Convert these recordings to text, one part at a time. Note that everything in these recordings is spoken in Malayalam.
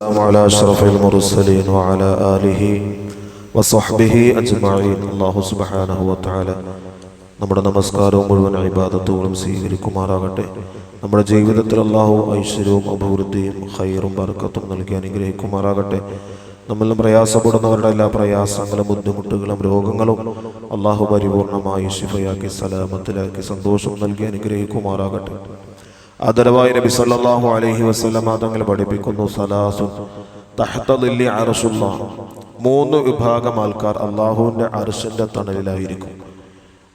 السلام على أشرف المرسلين وعلى آله وصحبه أجمعين الله سبحانه وتعالى നമ്മുടെ നമസ്കാരവും മുഴുവൻ ഇബാദത്തുകളും സ്വീകരിക്കുമാറാകട്ടെ നമ്മുടെ ജീവിതത്തിൽ അള്ളാഹു ഐശ്വര്യവും അഭിവൃദ്ധിയും ഹൈറും ബർക്കത്തും നൽകി അനുഗ്രഹിക്കുമാറാകട്ടെ നമ്മളിൽ പ്രയാസപ്പെടുന്നവരുടെ എല്ലാ പ്രയാസങ്ങളും ബുദ്ധിമുട്ടുകളും രോഗങ്ങളും അള്ളാഹു പരിപൂർണമായി ശിഫയാക്കി സലാമത്തിലാക്കി സന്തോഷം നൽകി അനുഗ്രഹിക്കുമാറാകട്ടെ ആദരവായ നബി സല്ലല്ലാഹു അലൈഹി വസല്ലമ തങ്ങൾ പഠിപ്പിക്കുന്നു സലാസു തഹ്തലില്ലി അർശുള്ള മൂന്ന് വിഭാഗം ആൾക്കാർ അള്ളാഹുവിന്റെ അർശന്റെ തണലിലായിരിക്കും.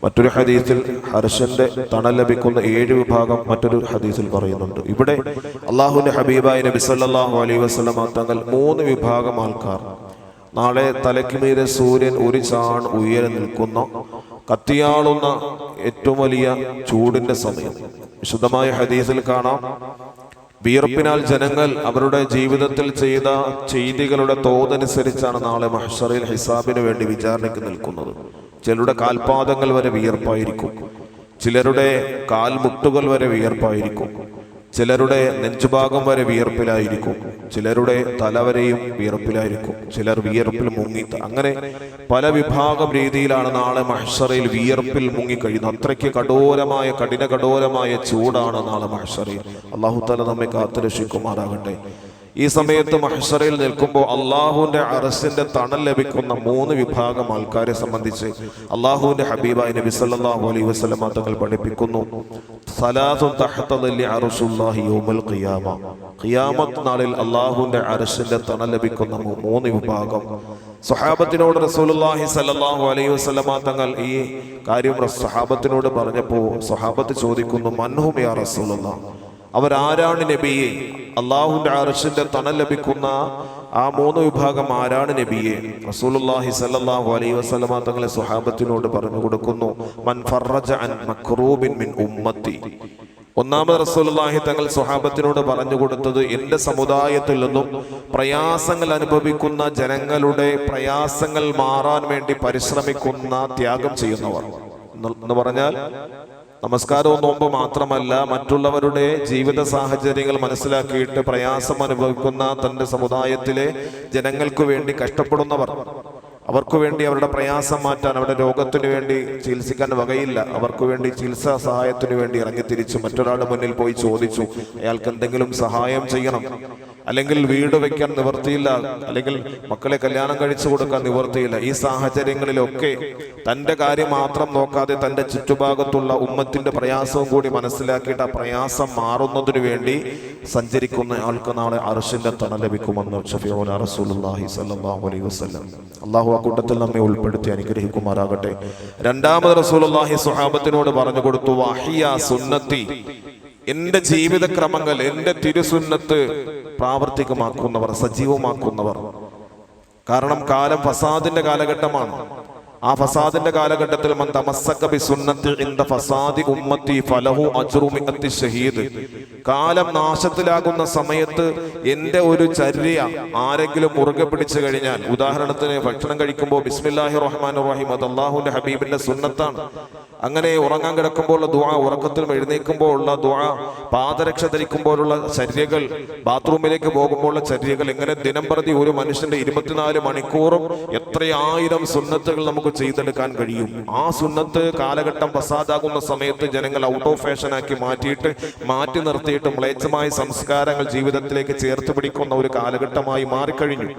മറ്റൊരു ഹദീസിൽ ഹർഷന്റെ തണൽ ലഭിക്കുന്ന ഏഴ് വിഭാഗം മറ്റൊരു ഹദീസിൽ പറയുന്നുണ്ട്. ഇവിടെ അള്ളാഹുവിന്റെ ഹബീബായ നബി സല്ലല്ലാഹു അലൈഹി വസല്ലമ തങ്ങൾ മൂന്ന് വിഭാഗം ആൾക്കാർ. നാളെ തലയ്ക്ക് മീതെ സൂര്യൻ ഒരു ചാൺ ഉയരെ നിൽക്കുന്ന കത്തിയാളുന്ന ഏറ്റവും വലിയ ചൂടിന്റെ സമയം. വിശുദ്ധമായ ഹദീസിൽ കാണാം. വിയർപ്പിനാൽ ജനങ്ങൾ അവരുടെ ജീവിതത്തിൽ ചെയ്ത ചെയ്തികളുടെ തോതനുസരിച്ചാണ് നാളെ മഹ്ഷറിൽ ഹിസാബിന് വേണ്ടി വിചാരണയ്ക്ക് നിൽക്കുന്നത്. ചിലരുടെ കാൽപാദങ്ങൾ വരെ വിയർപ്പായിരിക്കും. ചിലരുടെ കാൽമുട്ടുകൾ വരെ വിയർപ്പായിരിക്കും. ചിലരുടെ നെഞ്ചുഭാഗം വരെ വിയർപ്പിലായിരിക്കും. ചിലരുടെ തലവരെയും വിയർപ്പിലായിരിക്കും. ചിലർ വിയർപ്പിൽ മുങ്ങി അങ്ങനെ പല വിഭാഗം രീതിയിലാണ് നാളെ മഹ്സറയിൽ വിയർപ്പിൽ മുങ്ങിക്കഴിയുന്നത്. അത്രയ്ക്ക് കഠോരമായ കഠിന കഠോരമായ ചൂടാണ് നാളെ മഹ്സറയിൽ. അള്ളാഹു തല നമ്മെ കാത്തുരക്ഷിക്കുമാറാകട്ടെ ഈ സമയത്ത് മഹ്സറയിൽ നിൽക്കുമ്പോൾ അള്ളാഹുവിന്റെ അറസിന്റെ തണൽ ലഭിക്കുന്ന മൂന്ന് വിഭാഗം ആൾക്കാരെ സംബന്ധിച്ച് അള്ളാഹുവിന്റെ ഹബീബായി നബി സല്ലല്ലാഹു അലൈഹി വസല്ലമ തങ്ങൾ പഠിപ്പിക്കുന്നു. സലാസും തഹത്തലി അറസുല്ലാഹി യൗമൽ ഖിയാമ. ഖിയാമത്ത് നാളിൽ അള്ളാഹുവിന്റെ അരശിന്റെ തണൽ ലഭിക്കുന്ന മൂന്ന് വിഭാഗം. സ്വഹാബത്തിനോട് റസൂലുള്ളാഹി സല്ലല്ലാഹു അലൈഹി വസല്ലമ തങ്ങൾ ഈ കാര്യം സ്വഹാബത്തിനോട് പറഞ്ഞപ്പോൾ സ്വഹാബത്ത് ചോദിക്കുന്നു മൻഹും യാ റസൂലുള്ള? അവരാരാണ് നബിയെ? അള്ളാഹുന്റെ അർഷിന്റെ തണൽ ലഭിക്കുന്ന ആ മൂന്ന് വിഭാഗം ആരാണ് നബിയെ? റസൂലുള്ളാഹി സല്ലല്ലാഹു അലൈഹി വസല്ലമ തങ്ങളെ സുഹാബത്തിനോട് പറഞ്ഞു കൊടുക്കുന്നു മൻ ഫർറജ അൻ മക്റൂബിൻ മിൻ ഉമ്മത്തി. ഒന്നാമത് റസൂലുള്ളാഹി തങ്ങൾ സ്വഹാബത്തിനോട് പറഞ്ഞു കൊടുത്തത് എന്റെ സമുദായത്തിൽ നിന്നും പ്രയാസങ്ങൾ അനുഭവിക്കുന്ന ജനങ്ങളുടെ പ്രയാസങ്ങൾ മാറാൻ വേണ്ടി പരിശ്രമിക്കുന്ന ത്യാഗം ചെയ്യുന്നവർ. എന്ന് പറഞ്ഞാൽ നമസ്കാരവും നോമ്പ് മാത്രമല്ല മറ്റുള്ളവരുടെ ജീവിത സാഹചര്യങ്ങൾ മനസ്സിലാക്കിയിട്ട് പ്രയാസം അനുഭവിക്കുന്ന തന്റെ സമുദായത്തിലെ ജനങ്ങൾക്ക് വേണ്ടി കഷ്ടപ്പെടുന്നവർ. അവർക്ക് വേണ്ടി അവരുടെ പ്രയാസം മാറ്റാൻ അവരുടെ രോഗത്തിന് വേണ്ടി ചികിത്സിക്കാൻ വകയില്ല. അവർക്ക് വേണ്ടി ചികിത്സാ സഹായത്തിന് വേണ്ടി ഇറങ്ങി തിരിച്ചു മറ്റൊരാളുടെ മുന്നിൽ പോയി ചോദിച്ചു അയാൾക്ക് എന്തെങ്കിലും സഹായം ചെയ്യണം? അല്ലെങ്കിൽ വീട് വെക്കാൻ നിവർത്തിയില്ല അല്ലെങ്കിൽ മക്കളെ കല്യാണം കഴിച്ചു കൊടുക്കാൻ നിവർത്തിയില്ല ഈ സാഹചര്യങ്ങളിലൊക്കെ തന്റെ കാര്യം മാത്രം നോക്കാതെ തന്റെ ചുറ്റുഭാഗത്തുള്ള ഉമ്മത്തിന്റെ പ്രയാസവും കൂടി മനസ്സിലാക്കിയിട്ട് ആ പ്രയാസം മാറുന്നതിന് വേണ്ടി സഞ്ചരിക്കുന്ന ആൾക്ക് നാളെ അർഷിന്റെ തണ ലഭിക്കുമെന്ന് ഷഫിയോൻ സ്വല്ലല്ലാഹു അലൈഹി വസല്ലം. അള്ളാഹു കൂട്ടത്തിൽ നമ്മെ ഉൾപ്പെടുത്തി അനുഗ്രഹിക്കുമാറാകട്ടെ. രണ്ടാമത് റസൂലുള്ളാഹി സ്വഹാബത്തിനോട് പറഞ്ഞു കൊടുത്തു വാഹിയ സുന്നത്തി. എന്റെ ജീവിതക്രമങ്ങൾ എന്റെ തിരുസുന്നത്ത് പ്രാവർത്തികമാക്കുന്നവർ സജീവമാക്കുന്നവർ. കാരണം കാലം ഫസാദിന്റെ കാലഘട്ടമാണ്. ആ ഫസാദിന്റെ കാലഘട്ടത്തിൽ മൻ തമസ്സക സുന്നത്തിൽ ഫസാദി ഉമ്മത്തി ഫലഹു അജ്റു മിഅത്തി ഷഹീദ്. കാലം നാശത്തിലാകുന്ന സമയത്ത് എന്റെ ഒരു ചര്യ ആരെങ്കിലും മുറുകെ പിടിച്ചു കഴിഞ്ഞാൽ ഉദാഹരണത്തിന് ഭക്ഷണം കഴിക്കുമ്പോൾ ബിസ്മില്ലാഹി റഹ്മാൻ റഹീം അത് അള്ളാഹുവിന്റെ ഹബീബിന്റെ സുന്നത്താണ്. അങ്ങനെ ഉറങ്ങാൻ കിടക്കുമ്പോൾ ഉള്ള ദുആ ഉറക്കത്തിൽ എഴുന്നേൽക്കുമ്പോൾ ഉള്ള ദുആ പാദരക്ഷ ധരിക്കുമ്പോഴുള്ള ചര്യകൾ ബാത്റൂമിലേക്ക് പോകുമ്പോഴുള്ള ചര്യകൾ ഇങ്ങനെ ദിനം പ്രതി ഒരു മനുഷ്യന്റെ ഇരുപത്തിനാല് മണിക്കൂറും എത്രയായിരം സുന്നത്തുകൾ നമുക്ക് ചെയ്തെടുക്കാൻ കഴിയും. ആ സുന്നത്ത് കാലഘട്ടം പസാദാകുന്ന സമയത്ത് ജനങ്ങൾ ഔട്ട് ഓഫ് ഫാഷൻ ആക്കി മാറ്റിയിട്ട് മാറ്റി നിർത്തിയിട്ട് മ്ലേച്ഛമായ സംസ്കാരങ്ങൾ ജീവിതത്തിലേക്ക് ചേർത്ത് പിടിക്കുന്ന ഒരു കാലഘട്ടമായി മാറിക്കഴിഞ്ഞു.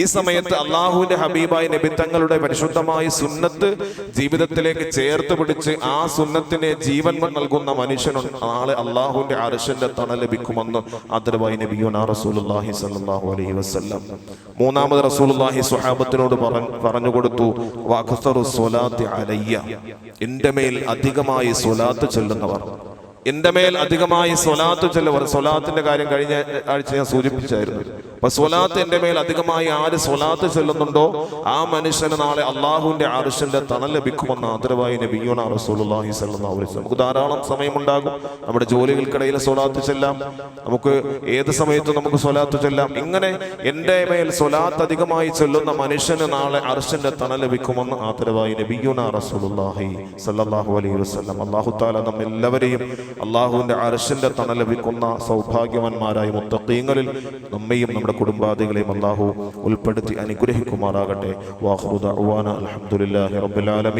ഈ സമയത്ത് അള്ളാഹുവിന്റെ ഹബീബായ നബിത്തങ്ങളുടെ പരിശുദ്ധമായ സുന്നത്ത് ജീവിതത്തിലേക്ക് ചേർത്ത് പിടിച്ച് ആ സുന്നത്തിനെ ജീവൻ നൽകുന്ന മനുഷ്യനും നാളെ അള്ളാഹുവിന്റെ അരശന്റെ തണ ലഭിക്കുമെന്ന് ആദരവായി നബിയുന സ്വല്ലല്ലാഹു അലൈഹി വസല്ലം. മൂന്നാമത് റസൂലുള്ളാഹി സുഹാബത്തിനോട് പറഞ്ഞു കൊടുത്തു അലയ്യ. എന്റെ മേൽ അധികമായി സ്വലാത്ത് ചൊല്ലുന്നവർ. എന്റെ മേൽ അധികമായി സ്വലാത്ത് ചെല്ലുവർ. സ്വലാത്തിന്റെ കാര്യം കഴിഞ്ഞ ആഴ്ച ഞാൻ സൂചിപ്പിച്ചായിരുന്നു. അപ്പൊ സ്വലാത്ത് എന്റെ മേൽ അധികമായി ആര് സ്വലാത്ത് ചെല്ലുന്നുണ്ടോ ആ മനുഷ്യന് നാളെ അള്ളാഹുവിന്റെ ആർഷിന്റെ തണൽ ലഭിക്കുമെന്ന് ആദരവായി നബിയോണ നമുക്ക് ധാരാളം സമയമുണ്ടാകും. നമ്മുടെ ജോലികൾക്കിടയിൽ സ്വലാത്ത് ചെല്ലാം. നമുക്ക് ഏത് സമയത്തും നമുക്ക് സ്വലാത്ത് ചെല്ലാം. ഇങ്ങനെ എന്റെ മേൽ സ്വലാത്ത് അധികമായി ചെല്ലുന്ന മനുഷ്യന് നാളെ അർഷിന്റെ തണൽ ലഭിക്കുമെന്ന് ആദരവായി റസൂലുള്ളാഹി സ്വല്ലല്ലാഹു അലൈഹി വസല്ലം. അല്ലാഹു തആല നമ്മെല്ലാവരെയും അള്ളാഹുവിന്റെ അർഷിന്റെ തണൽ ലഭിക്കുന്ന സൗഭാഗ്യവാന്മാരായ മുത്തഖീങ്ങളിൽ നമ്മയും നമ്മുടെ നമ്മുടെ കുടുംബാദികളെയും അള്ളാഹു ഉൾപ്പെടുത്തി അനുഗ്രഹിക്കുമാറാകട്ടെ. വാഹുദ അലഹമുല്ലാ